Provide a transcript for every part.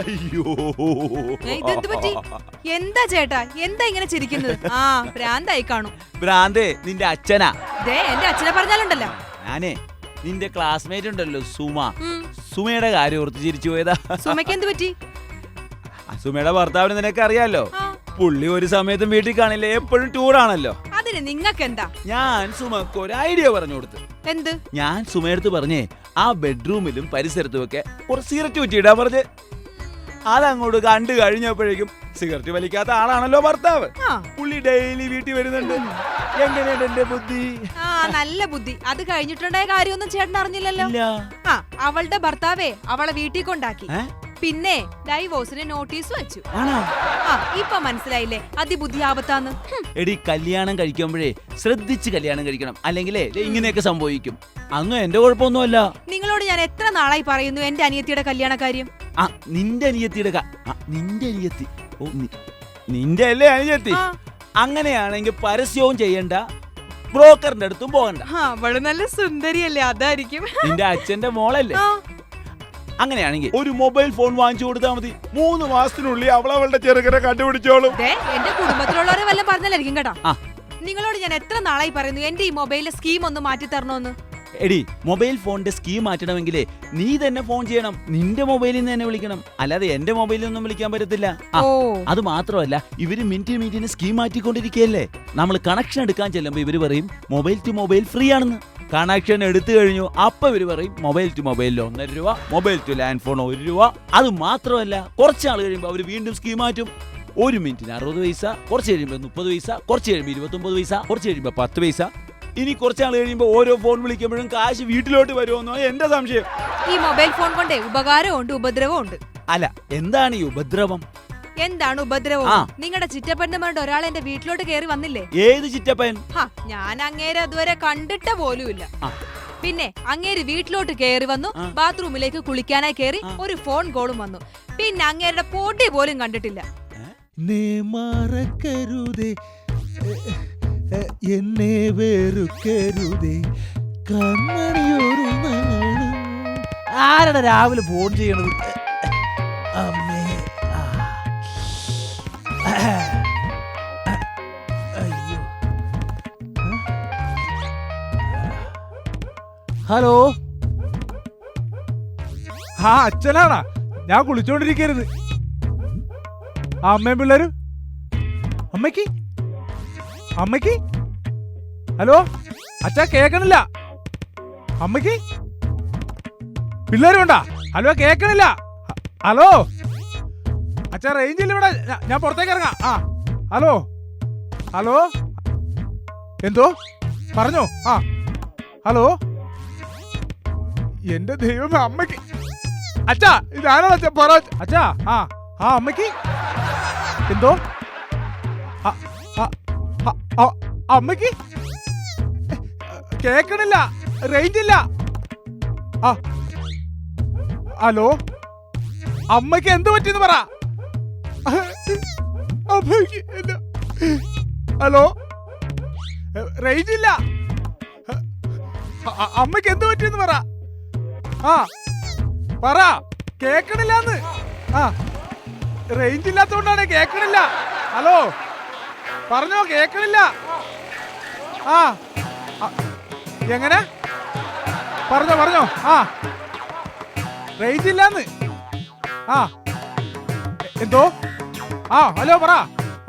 അയ്യോ. ഏ, ഇതെന്ത് പറ്റി? എന്താ ചേട്ടാ? എന്താ ഇങ്ങനെ ചിരിക്കുന്നത്? ആ ഭ്രാന്തായി കാണും. ഭ്രാന്തേ നിന്റെ അച്ഛനാ. ദേ എന്റെ അച്ഛനെ പറഞ്ഞാലുണ്ടല്ലോ. ഞാനേ നിന്റെ ക്ലാസ്മേറ്റ് ഉണ്ടല്ലോ സുമ. ഉം, സുമയുടെ കാര്യം ഓർത്ത് ചിരിച്ചു പോയതാ. സുമയ്ക്ക് എന്ത് പറ്റി? ആ സുമയുടെ ഭർത്താവിന് നിനക്ക് അറിയാലോ ആ. പുള്ളി ഒരു സമയത്തും വീട്ടിൽ കാണില്ല എപ്പോഴും ടൂറാണല്ലോ അതിന് നിങ്ങക്ക് എന്താ ഞാൻ സുമക്ക് ഒരു ഐഡിയ പറഞ്ഞു കൊടുത്തു. എന്ത്? ഞാൻ സുമയെടുത്ത് പറഞ്ഞേ ആ ബെഡ്റൂമിലും പരിസരത്തും ഒക്കെ ഒരു സിഗരറ്റ് കുറ്റിയിടാൻ പറഞ്ഞ്. അതങ്ങോട്ട് കണ്ടു കഴിഞ്ഞപ്പോഴേക്കും സിഗരറ്റ് വലിക്കാത്ത ആളാണല്ലോ ഭർത്താവ്. പുള്ളി ഡെയിലി വീട്ടിൽ വരുന്നുണ്ട്. എങ്ങനെയാണ് എന്റെ ബുദ്ധി? ആ നല്ല ബുദ്ധി. അത് കഴിഞ്ഞിട്ടുണ്ടായ കാര്യമൊന്നും ചേട്ടൻ അറിഞ്ഞില്ലല്ലോ. ആ അവളുടെ ഭർത്താവേ അവളെ വീട്ടിൽ കൊണ്ടാക്കി? പിന്നെ ഡൈവോഴ്സിന് നോട്ടീസ് വെച്ചു. ആ ഇപ്പൊ മനസ്സിലായില്ലേ? അതിബുദ്ധി ആപത്താന്ന് ഹും, എടി കല്യാണം കഴിക്കുമ്പോഴേ ശ്രദ്ധിച്ച് കല്യാണം കഴിക്കണം. അല്ലെങ്കിലേ ദേ ഇങ്ങനെയൊക്കെ സംഭവിക്കും. അങ്ങ് എന്റെ കുഴപ്പമൊന്നുമല്ല. നിങ്ങളോട് ഞാൻ എത്ര നാളായി പറയുന്നു എന്റെ അനിയത്തിയുടെ കല്യാണ കാര്യം? ആ നിന്റെ അനിയത്തിയുടെ ക- ആ, നിന്റെ അനിയത്തി. ഓ നി- നിന്റെ അല്ലേ അനിയത്തി? ആ, അങ്ങനെയാണെങ്കിൽ പരസ്യവും ചെയ്യണ്ട. ബ്രോക്കറിന്റെ അടുത്തും പോകണ്ട. ആ, അവൾ നല്ല സുന്ദരിയല്ലേ അതായിരിക്കും. നിന്റെ അച്ഛന്റെ മോളല്ലേ? ആ, അങ്ങനെയാണെങ്കിൽ ഒരു മൊബൈൽ ഫോൺ വാങ്ങിച്ചു കൊടുത്താൽ മതി. മൂന്ന് മാസത്തിനുള്ളിൽ അവൾ അവളുടെ ചെറുക്കനെ കണ്ടുപിടിച്ചോളും. ദേ, എന്റെ കുടുംബത്തിലുള്ളവരെ വല്ലതും പറഞ്ഞാലായിരിക്കും കേട്ടോ. ആ. നിങ്ങളോട് ഞാൻ എത്ര നാളായി പറയുന്നു? എന്റെ ഈ മൊബൈലിലെ സ്കീം ഒന്ന് മാറ്റി തരണോന്ന് എടി മൊബൈൽ ഫോണിന്റെ സ്കീം മാറ്റണമെങ്കിൽ നീ തന്നെ ഫോൺ ചെയ്യണം. നിന്റെ മൊബൈലിൽ നിന്ന് തന്നെ വിളിക്കണം. അല്ലാതെ എന്റെ മൊബൈലിൽ നിന്നും വിളിക്കാൻ പറ്റത്തില്ല. ആ, ഓ. അത് മാത്രമല്ല ഇവർ മിനിറ്റ് മിനിറ്റിന് സ്കീം മാറ്റിക്കൊണ്ടിരിക്കുകയല്ലേ? നമ്മൾ കണക്ഷൻ എടുക്കാൻ ചെല്ലുമ്പോൾ ഇവർ പറയും മൊബൈൽ ടു മൊബൈൽ ഫ്രീ ആണെന്ന്. കണക്ഷൻ എടുത്തു കഴിഞ്ഞു അപ്പൊ ഇവർ പറയും മൊബൈൽ ടു മൊബൈലിൽ ഒന്നര രൂപ മൊബൈൽ ടു ലാൻഡ് ഫോൺ ഒരു രൂപ. അത് മാത്രമല്ല കുറച്ചാൾ കഴിയുമ്പോൾ അവർ വീണ്ടും സ്കീം മാറ്റും. ഒരു മിനിറ്റിന് അറുപത് പൈസ കുറച്ച് കഴിയുമ്പോൾ മുപ്പത് പൈസ കുറച്ച് കഴിയുമ്പോൾ ഇരുപത്തൊമ്പത് പൈസ കുറച്ച് കഴിയുമ്പോൾ പത്ത് പൈസ. ഇനി കുറച്ചാൾ കഴിയുമ്പോൾ ഓരോ ഫോൺ വിളിക്കുമ്പോഴും കാശ് വീട്ടിലോട്ട് വരുമെന്നോ? എന്റെ സംശയം. ഈ മൊബൈൽ ഫോൺ കൊണ്ടേ ഉപകാരമുണ്ട് ഉണ്ട് ഉപദ്രവവും ഉണ്ട് അല്ല എന്താണ് ഈ ഉപദ്രവം? എന്താണ് ഉപദ്രവം? ആ. നിങ്ങളുടെ ചിറ്റപ്പന്റെ മകളുടെ ഒരാൾ എന്റെ വീട്ടിലോട്ട് കയറി വന്നില്ലേ? ഏത് ചിറ്റപ്പൻ? ഹാ ഞാൻ അങ്ങേരെ അതുവരെ കണ്ടിട്ട പോലുമില്ല ആ. പിന്നെ അങ്ങേര് വീട്ടിലോട്ട് കയറി വന്നു ആ. ബാത്റൂമിലേക്ക് കുളിക്കാനായി കയറി ഒരു ഫോൺ കോളും വന്നു. പിന്നെ അങ്ങേരുടെ പൊടി പോലും കണ്ടിട്ടില്ല. നീ മറക്കരുതേ. എന്നെ വെറുക്കരുതേ. കണ്ണണിയൊരു ആരുടെ രാവിലെ ഫോൺ ചെയ്യണത്? അമ്മേ. ഹലോ? ആ അച്ഛനാണാ. ഞാൻ കുളിച്ചോണ്ടിരിക്കരുത്. ആ അമ്മയും പിള്ളേരും? അമ്മയ്ക്ക് അമ്മയ്ക്ക്? ഹലോ? അച്ഛാ കേക്കണില്ല അമ്മയ്ക്ക്? പിള്ളേരും ഉണ്ടാ ഹലോ കേക്കണില്ല ഹലോ? അച്ഛാ റേഞ്ച് ഇല്ല ഇവിടെ. ഞാൻ പുറത്തേക്ക് ഇറങ്ങാം. ആ ഹലോ? ഹലോ? എന്തോ? പറഞ്ഞോ. ആ ഹലോ? എന്റെ ദൈവം അമ്മയ്ക്ക്. അച്ഛാ ഇതാരാണ് അച്ഛാ? പറ. അച്ഛാ ആ ആ അമ്മയ്ക്ക്? എന്തോ? അമ്മയ്ക്ക്? കേക്കണില്ല റേഞ്ച് ഇല്ല ഹലോ? അമ്മയ്ക്ക് എന്ത് പറ്റിയെന്ന് പറ. ഹലോ? റേഞ്ച് ഇല്ല അമ്മയ്ക്ക് എന്ത് പറ്റിയെന്ന് പറ. ആ പറ കേക്കണില്ലാന്ന്. ആ റേഞ്ച് ഇല്ലാത്തോണ്ടാണ് കേക്കണില്ല. ഹലോ? പറഞ്ഞോ കേക്കണില്ല. ആ എങ്ങനെ? പറഞ്ഞോ പറഞ്ഞോ. ആ റേഞ്ച് ഇല്ലാന്ന്. ആ എന്തോ? ആ ഹലോ പറ.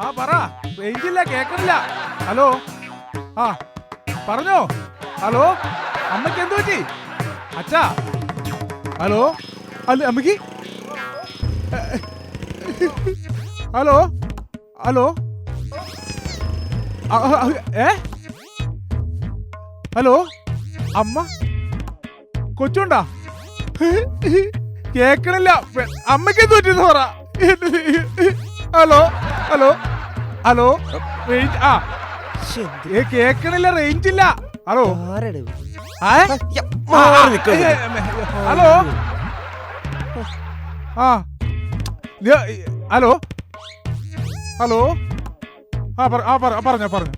ആ പറ. റേഞ്ച് ഇല്ല കേക്കണില്ല. ഹലോ ആ പറഞ്ഞോ. ഹലോ അമ്മയ്ക്ക് എന്ത് പറ്റി? അച്ഛാ ഹലോ അല്ല അമ്മയ്ക്ക് ഹലോ ഹലോ ഏ? ഹലോ? അമ്മ? കൊച്ചുണ്ടാ? കേക്കണില്ല. അമ്മയ്ക്ക് എന്ത് പറ്റിയെന്ന് പറ. ഹലോ? ഹലോ? ഹലോ? റേഞ്ച് ആ. കേക്കണില്ല റേഞ്ച് ഇല്ല ഹലോ ഹലോ? ആ. ഹലോ? ഹലോ? ആ പറ ആ പറ പറഞ്ഞോ പറഞ്ഞോ.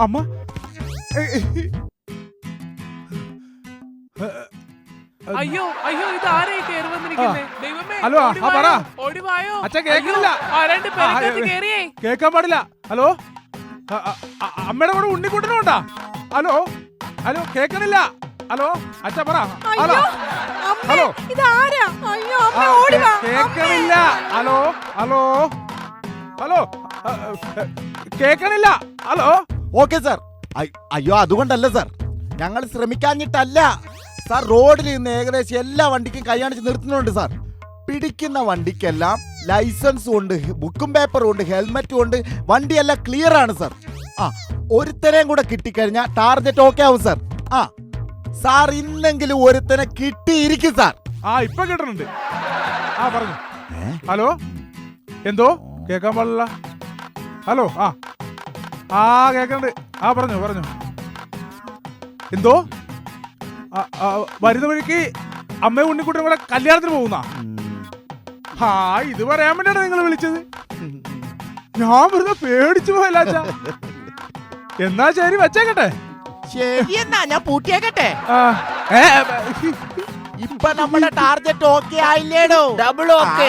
അമ്മ? അയ്യോ അയ്യോ ഇത് കയറി ദൈവമേ ഹലോ, ആ, പറ. വായോ, ഓടി വായോ അച്ഛാ, കേൾക്കുന്നില്ല. രണ്ട് കേൾക്കാൻ പാടില്ല. ഹലോ? അമ്മയുടെ കൂടെ ഉണ്ണിക്കുട്ടനും ഉണ്ടാ? ഹലോ? ഹലോ കേക്കണില്ല ഹലോ? അച്ഛ പറ. ഹലോ? അയ്യോ ഹലോ. കേക്കണില്ല ഇതാരാ? അയ്യോ അമ്മ ഓടി വാ കേ- കേൾക്കണില്ല. ഹലോ? ഹലോ? ഹലോ അ, ഹലോ? Okay sir. അയ്യോ അതുകൊണ്ടല്ല സാർ. ഞങ്ങൾ ശ്രമിക്കാഞ്ഞിട്ടല്ല. സാർ റോഡിൽ നിന്ന് ഏകദേശം എല്ലാ വണ്ടിക്കും കൈയാണിച്ച് നിർത്തുന്നുണ്ട് സാർ. പിടിക്കുന്ന വണ്ടിക്കെല്ലാം ലൈസൻസും ഉണ്ട് ബുക്കും പേപ്പറും ഉണ്ട് ഹെൽമെറ്റും ഉണ്ട്. വണ്ടിയെല്ലാം ക്ലിയർ ആണ് സാർ. ആ ഒരുത്തനെയും കൂടെ കിട്ടിക്കഴിഞ്ഞാൽ ടാർഗറ്റ് ഓക്കെ ആവും സാർ. ആ സാർ ഇന്നെങ്കിലും ഒരുത്തനെ കിട്ടിയിരിക്കും സാർ. ആ ഇപ്പൊ കിട്ടുന്നുണ്ട് ആ പറഞ്ഞു. ഹലോ? എന്തോ? കേൾക്കാൻ പാടില്ല ഹലോ ആ. ആ കേക്കണ്ട് ആ പറഞ്ഞു പറഞ്ഞു. എന്തോ? ആ, ആ, വരുന്ന വഴിക്ക് അമ്മയും ഉണ്ണിക്കുട്ടനും കൂടെ കല്യാണത്തിന് പോകുന്ന? ആ ഇത് പറയാൻ വേണ്ടിയാണ് നിങ്ങൾ വിളിച്ചത്. ഞാൻ വെറുതെ പേടിച്ചു പോയല്ല എന്നാ ശരി വെച്ചേക്കട്ടെ. ശരി എന്നാ ഞാൻ പൂട്ടിയേക്കട്ടെ. ഇപ്പൊ നമ്മുടെ ടാർഗറ്റ് ഓക്കെ ആയില്ലേടോ? Double okay.